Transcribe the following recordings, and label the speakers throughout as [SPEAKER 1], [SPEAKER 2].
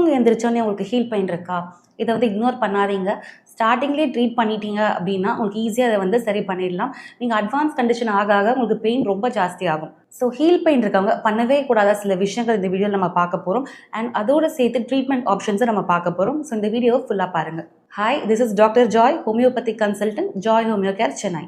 [SPEAKER 1] தூங்க எந்திரிச்சோன்னே உங்களுக்கு heel pain இருக்கா? இதை வந்து இக்னோர் பண்ணாதீங்க. ஸ்டார்டிங்லேயே ட்ரீட் பண்ணிட்டீங்க அப்படின்னா உங்களுக்கு ஈஸியாக அதை வந்து சரி பண்ணிடலாம். நீங்கள் அட்வான்ஸ் கண்டிஷன் ஆக ஆக உங்களுக்கு பெயின் ரொம்ப ஜாஸ்தி ஆகும். ஸோ ஹீல் பெயின் இருக்கவங்க பண்ணவே கூடாத சில விஷயங்கள் இந்த வீடியோவில் நம்ம பார்க்க போகிறோம் அண்ட் அதோடு சேர்த்து ட்ரீட்மெண்ட் ஆப்ஷன்ஸை நம்ம பார்க்க போகிறோம் ஸோ இந்த வீடியோவை ஃபுல்லாக பாருங்கள் hi this is doctor Joy homeopathy consultant Joy homeo care Chennai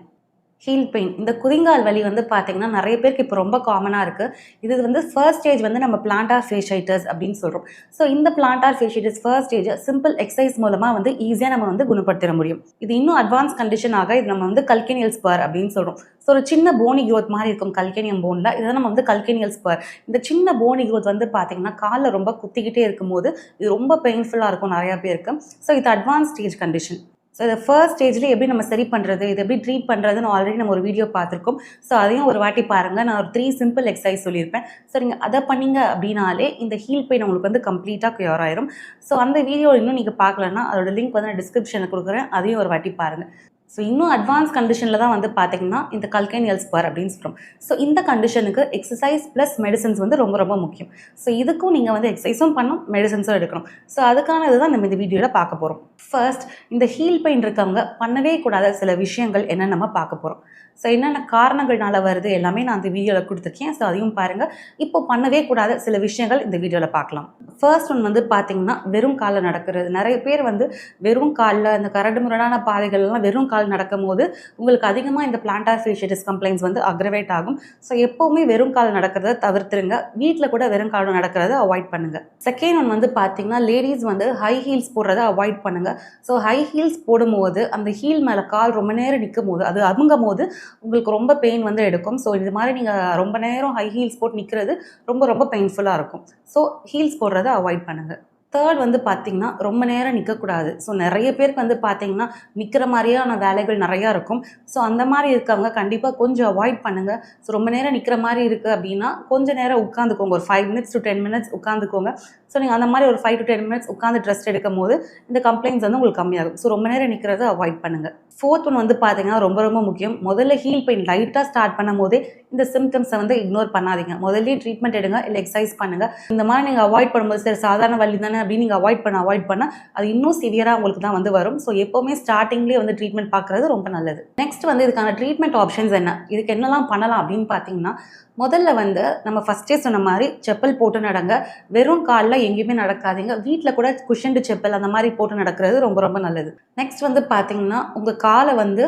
[SPEAKER 1] heel pain இந்த குதிங்கால் வலி வந்து பார்த்தீங்கன்னா நிறைய பேருக்கு இப்போ ரொம்ப காமனாக இருக்குது இது வந்து ஃபர்ஸ்ட் ஸ்டேஜ் வந்து நம்ம பிளான்டார் ஃபேஷைட்டஸ் அப்படின்னு சொல்கிறோம் ஸோ இந்த plantar fasciitis first stage simple exercise மூலமாக வந்து ஈஸியாக நம்ம வந்து குணப்படுத்திட முடியும். இது இன்னும் அட்வான்ஸ் கண்டிஷன் ஆக இது நம்ம வந்து கல்கேனியல் ஸ்பர் அப்படின்னு சொல்கிறோம் ஸோ ஒரு சின்ன போனி க்ரோத் மாதிரி இருக்கும் கல்கேனியம் போனில் இதை நம்ம வந்து கல்கேனியல் ஸ்பர் இந்த சின்ன போனி க்ரோத் வந்து பார்த்தீங்கன்னா காலில் ரொம்ப குத்திக்கிட்டே இருக்கும்போது இது ரொம்ப பெயின்ஃபுல்லாக இருக்கும் நிறையா பேருக்கு. ஸோ இது அட்வான்ஸ் ஸ்டேஜ் கண்டிஷன் ஸோ இதை ஃபர்ஸ்ட் ஸ்டேஜில் எப்படி நம்ம சரி பண்ணுறது இது எப்படி ட்ரீட் பண்ணுறதுன்னு ஆல்ரெடி நம்ம ஒரு வீடியோ பார்த்துருக்கோம். ஸோ அதையும் ஒரு வாட்டி பாருங்கள் நான் ஒரு த்ரீ சிம்பிள் எக்ஸசைஸ் சொல்லியிருப்பேன். ஸோ நீங்கள் அதை பண்ணீங்க அப்படின்னாலே இந்த ஹீல் பெயின் உங்களுக்கு வந்து கம்ப்ளீட்டாக க்யூர் ஆயிரும். ஸோ அந்த வீடியோ இன்னும் நீங்கள் பார்க்கலன்னா அதோட லிங்க் வந்து நான் டிஸ்கிரிப்ஷனில் கொடுக்குறேன். அதையும் ஒரு வாட்டி பாருங்கள் ஸோ இன்னும் அட்வான்ஸ் கண்டிஷனில் தான் வந்து பார்த்தீங்கன்னா இந்த கல்கேனியல் ஸ்பர் அப்படின்னு சொல்கிறோம் ஸோ இந்த கண்டிஷனுக்கு எக்ஸசைஸ் ப்ளஸ் மெடிசன்ஸ் வந்து ரொம்ப ரொம்ப முக்கியம். ஸோ இதுக்கும் நீங்கள் வந்து எக்ஸசைஸும் பண்ணணும் மெடிசன்ஸும் எடுக்கணும். ஸோ அதுக்கான இதுதான் நம்ம இந்த வீடியோவில் பார்க்க போகிறோம் ஃபர்ஸ்ட் இந்த ஹீல் பெயின் இருக்கவங்க பண்ணவே கூடாத சில விஷயங்கள் என்ன நம்ம பார்க்க போகிறோம் ஸோ என்னென்ன காரணங்கள்னால வருது எல்லாமே நான் அந்த வீடியோவில் கொடுத்துருக்கேன். ஸோ அதையும் பாருங்கள் இப்போ பண்ணவே கூடாத சில விஷயங்கள் இந்த வீடியோவில் பார்க்கலாம். ஃபர்ஸ்ட் ஒன் வந்து பார்த்தீங்கன்னா வெறும் காலில் நடக்கிறது. நிறைய பேர் வந்து வெறும் காலில் இந்த கரடு முரடான பாதைகள்லாம் வெறும் கால் நடக்கும் போது உங்களுக்கு அதிகமாக இந்த பிளான்டார் கம்ப்ளைண்ட்ஸ் வந்து அக்ரவேட் ஆகும். ஸோ எப்போவுமே வெறும் கால் நடக்கிறத தவிர்த்துருங்க. வீட்டில் கூட வெறும் கால் நடக்கிறத அவாய்ட் பண்ணுங்கள் செகண்ட் ஒன் வந்து பார்த்தீங்கன்னா லேடிஸ் வந்து ஹை ஹீல்ஸ் போடுறத அவாய்ட் பண்ணுங்கள் ஸோ ஹை ஹீல்ஸ் போடும்போது அந்த ஹீல் மேலே கால் ரொம்ப நேரம் நிற்கும் போது அது அமுங்கும் போது உங்களுக்கு ரொம்ப பெயின் வந்து எடுக்கும். ஸோ இது மாதிரி நீங்கள் ரொம்ப நேரம் ஹை ஹீல்ஸ் போட்டு நிற்கிறது ரொம்ப ரொம்ப பெயின்ஃபுல்லாக இருக்கும். ஸோ ஹீல்ஸ் போடுறத அவாய்ட் பண்ணுங்கள் தேர்ட் வந்து பார்த்தீங்கன்னா ரொம்ப நேரம் நிற்கக்கூடாது ஸோ நிறைய பேருக்கு வந்து பார்த்தீங்கன்னா நிற்கிற மாதிரியான வேலைகள் நிறையா இருக்கும். ஸோ அந்த மாதிரி இருக்கவங்க கண்டிப்பாக கொஞ்சம் அவாய்ட் பண்ணுங்கள் ஸோ ரொம்ப நேரம் நிற்கிற மாதிரி இருக்குது அப்படின்னா கொஞ்சம் நேரம் உட்காந்துக்கோங்க. ஒரு five minutes to ten minutes உட்காந்துக்கோங்க. So நீங்கள் அந்த மாதிரி ஒரு ஃபைவ் டு டென் மினிட்ஸ் உட்காந்து ட்ரெஸ்ட் எடுக்கும் போது இந்த கம்ப்ளைண்ட்ஸ் வந்து உங்களுக்கு கம்மியாகும். ஸோ ரொம்ப நேரம் நிற்கிறத அவாய்ட் பண்ணுங்கள் ஃபோர்த் ஒன் வந்து பார்த்தீங்கன்னா ரொம்ப ரொம்ப முக்கியம். முதல்ல ஹீல் பெயின் லைட்டாக ஸ்டார்ட் பண்ணும் போதே இந்த சிம்டம்ஸை வந்து இக்னோர் பண்ணாதீங்க. முதல்ல ட்ரீட்மெண்ட் எடுங்க இல்லை எக்ஸசைஸ் பண்ணுங்கள் இந்த மாதிரி நீங்கள் அவாய்ட் பண்ணும்போது சரி சாதாரண வலி தானே அப்படின்னு நீங்கள் அவாய்ட் பண்ண அவாய்ட் பண்ண அது இன்னும் சிவியராக உங்களுக்கு தான் வந்து வரும். ஸோ எப்போவுமே ஸ்டார்டிங்லேயே வந்து ட்ரீட்மெண்ட் பார்க்குறது ரொம்ப நல்லது. நெக்ஸ்ட் வந்து இதுக்கான ட்ரீட்மெண்ட் ஆப்ஷன்ஸ் என்ன? இதுக்கு என்னெல்லாம் பண்ணலாம் அப்படின்னு பார்த்தீங்கன்னா முதல்ல வந்து நம்ம ஃபஸ்ட்டே சொன்ன மாதிரி செப்பல் போட்டு நடங்க. வெறும் காலில் எங்கேயுமே நடக்காதீங்க. வீட்டில் கூட குஷன்டு செப்பல் அந்த மாதிரி போட்டு நடக்கிறது ரொம்ப ரொம்ப நல்லது. நெக்ஸ்ட் வந்து பார்த்தீங்கன்னா உங்கள் காலை வந்து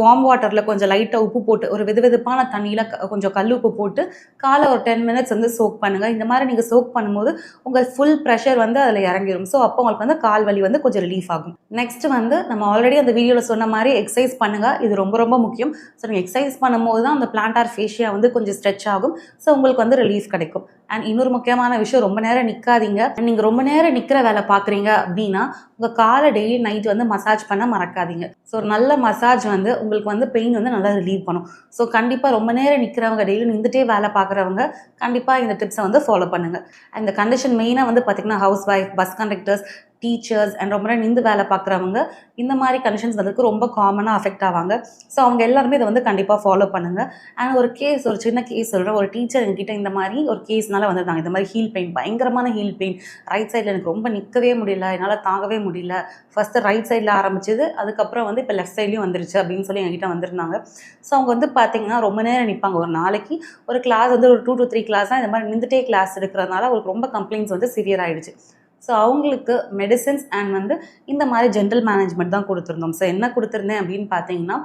[SPEAKER 1] வார்ம் வாட்டரில் கொஞ்சம் லைட்டாக உப்பு போட்டு ஒரு வெது வெதுப்பான தண்ணியில் கொஞ்சம் கல் உப்பு போட்டு காலை ஒரு டென் மினிட்ஸ் வந்து சோக் பண்ணுங்கள் இந்த மாதிரி நீங்கள் சோக் பண்ணும்போது உங்கள் ஃபுல் ப்ரெஷர் வந்து அதில் இறங்கிடும் ஸோ அப்போ உங்களுக்கு வந்து கால் வலி வந்து கொஞ்சம் ரிலீஃப் ஆகும். நெக்ஸ்ட் வந்து நம்ம ஆல்ரெடி அந்த வீடியோவில் சொன்ன மாதிரி எக்ஸசைஸ் பண்ணுங்கள் இது ரொம்ப ரொம்ப முக்கியம். ஸோ நீங்கள் எக்ஸசைஸ் பண்ணும்போது தான் அந்த பிளான்டார் ஃபேஷியா வந்து கொஞ்சம் ஸ்ட்ரெச் ஆகும். ஸோ உங்களுக்கு வந்து ரிலீஃப் கிடைக்கும். அண்ட் இன்னொரு முக்கியமான விஷயம் ரொம்ப நேரம் நிற்காதீங்க நீங்கள் ரொம்ப நேரம் நிற்கிற வேலை பார்க்குறீங்க அப்படின்னா உங்கள் காலை டெய்லி நைட் வந்து மசாஜ் பண்ண மறக்காதீங்க. ஸோ ஒரு நல்ல மசாஜ் வந்து உங்களுக்கு வந்து பெயின் வந்து நல்லா ரிலீவ் பண்ணும். ஸோ கண்டிப்பாக ரொம்ப நேரம் நிற்கிறவங்க டெய்லி நின்றுட்டே வேலை பார்க்குறவங்க கண்டிப்பாக இந்த டிப்ஸை வந்து ஃபாலோ பண்ணுங்கள் இந்த கண்டிஷன் மெயினாக வந்து பார்த்திங்கன்னா housewife bus conductors teachers and ரொம்ப நேரம் நின்று வேலை பார்க்குறவங்க இந்த மாதிரி கண்டிஷன்ஸ் வந்ததுக்கு ரொம்ப காமனாக அஃபெக்ட் ஆவாங்க. ஸோ அவங்க எல்லாருமே இதை வந்து கண்டிப்பாக ஃபாலோ பண்ணுங்கள் அண்ட் ஒரு கேஸ் ஒரு சின்ன கேஸ் சொல்கிறேன் ஒரு டீச்சர் என்கிட்ட இந்த மாதிரி ஒரு கேஸ்னால வந்திருந்தாங்க. இந்த மாதிரி ஹீல் பெயின் பயங்கரமான ஹீல் பெயின் ரைட் சைடில் எனக்கு ரொம்ப நிற்கவே முடியல. என்னால் தாங்கவே முடியல. ஃபஸ்ட்டு ரைட் சைடில் ஆரம்பிச்சது. அதுக்கப்புறம் வந்து இப்போ லெஃப்ட் சைட்லேயும் வந்துருச்சு அப்படின்னு சொல்லி என்கிட்ட வந்திருந்தாங்க. ஸோ அவங்க வந்து பார்த்தீங்கன்னா ரொம்ப நேரம் நிற்பாங்க ஒரு நாளைக்கு ஒரு கிளாஸ் வந்து ஒரு டூ டு த்ரீ கிளாஸ் தான் இந்த மாதிரி நின்றுட்டே கிளாஸ் எடுக்கிறதுனால அவங்களுக்கு ரொம்ப கம்ப்ளைண்ட்ஸ் வந்து சிவியர் ஆகிடுச்சு ஸோ அவங்களுக்கு மெடிசின்ஸ் அண்ட் வந்து இந்த மாதிரி ஜென்ரல் மேனேஜ்மெண்ட் தான் கொடுத்துருந்தோம். ஸோ என்ன கொடுத்துருந்தேன் அப்படின்னு பார்த்தீங்கன்னா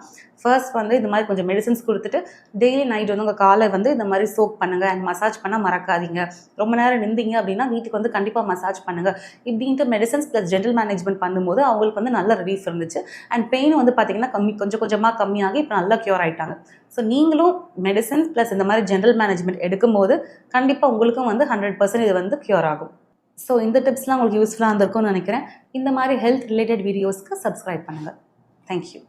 [SPEAKER 1] ஃபர்ஸ்ட் வந்து இந்த மாதிரி கொஞ்சம் மெடிசின்ஸ் கொடுத்துட்டு டெய்லி நைட் வந்து உங்கள் காலை வந்து இந்த மாதிரி சோக் பண்ணுங்கள் அண்ட் மசாஜ் பண்ண மறக்காதீங்க. ரொம்ப நேரம் நின்றீங்க அப்படின்னா வீட்டுக்கு வந்து கண்டிப்பாக மசாஜ் பண்ணுங்கள் இப்படின்ட்டு மெடிசன்ஸ் ப்ளஸ் ஜென்ரல் மேனேஜ்மெண்ட் பண்ணும்போது அவங்களுக்கு வந்து நல்ல ரிலீஃப் இருந்துச்சு. அண்ட் பெயின் வந்து பார்த்திங்கன்னா கம்மி கொஞ்சம் கொஞ்சமாக கம்மியாகி இப்போ நல்லா க்யூர் ஆகிட்டாங்க ஸோ நீங்களும் மெடிசன்ஸ் ப்ளஸ் இந்த மாதிரி ஜென்ரல் மேனேஜ்மெண்ட் எடுக்கும்போது கண்டிப்பாக உங்களுக்கும் வந்து ஹண்ட்ரட் பர்சன்ட் இது வந்து க்யூர் ஆகும். ஸோ இந்த டிப்ஸ்லாம் உங்களுக்கு யூஸ்ஃபுல்லாக இருந்திருக்கும்னு நினைக்கிறேன். இந்த மாதிரி ஹெல்த் ரிலேட்டட் வீடியோஸ்க்கு சப்ஸ்கிரைப் பண்ணுங்கள் தேங்க்யூ